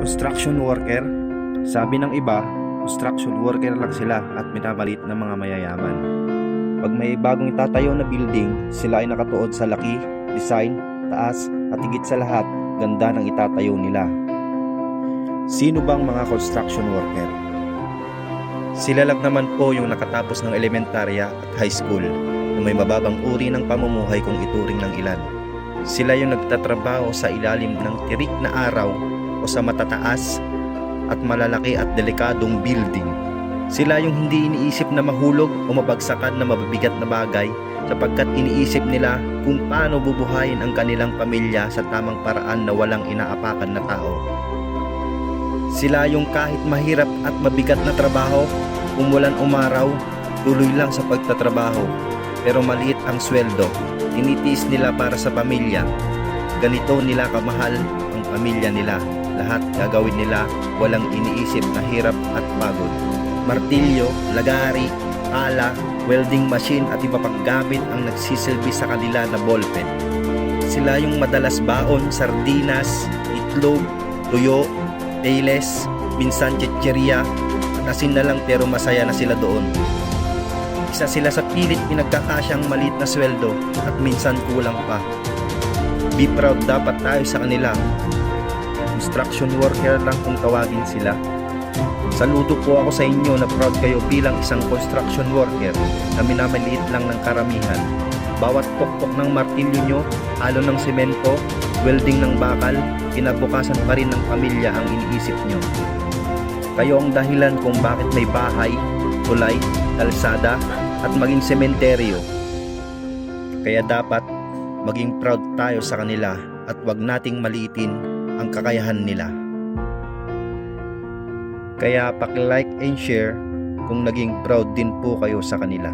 Construction worker? Sabi ng iba, construction worker lang sila at minamalit ng mga mayayaman. Pag may bagong itatayo na building, sila ay nakatuod sa laki, design, taas at higit sa lahat, ganda ng itatayo nila. Sino bang mga construction worker? Sila lang naman po yung nakatapos ng elementarya at high school na may mababang uri ng pamumuhay kung ituring ng ilan. Sila yung nagtatrabaho sa ilalim ng tirik na araw o sa matataas at malalaki at delikadong building. Sila yung hindi iniisip na mahulog o mabagsakan na mabibigat na bagay sapagkat iniisip nila kung paano bubuhayin ang kanilang pamilya sa tamang paraan na walang inaapakan na tao. Sila yung kahit mahirap at mabigat na trabaho, umulan umaraw, tuloy lang sa pagtatrabaho. Pero maliit ang sweldo, tinitiis nila para sa pamilya. Ganito nila kamahal ang pamilya nila. Lahat gagawin nila, walang iniisip na hirap at pagod. Martilyo, lagari, pala, welding machine at iba pang gamit ang nagsisilbi sa kanila na ballpen. Sila yung madalas baon, sardinas, itlog, tuyo, Tayles, minsan chicheria, at asin na lang pero masaya na sila doon. Isa sila sa pilit pinagkakasyang maliit na sweldo at minsan kulang pa. Be proud dapat tayo sa kanila. Construction worker lang kung tawagin sila. Saludo po ako sa inyo na proud kayo bilang isang construction worker na minamaliit lang ng karamihan. Bawat pokpok ng martilyo nyo, halo ng semento, welding ng bakal, kinabukasan pa rin ng pamilya ang iniisip nyo. Kayo ang dahilan kung bakit may bahay, tulay, kalsada, at maging sementeryo. Kaya dapat maging proud tayo sa kanila at wag nating maliitin ang kakayahan nila. Kaya paki-like and share kung naging proud din po kayo sa kanila.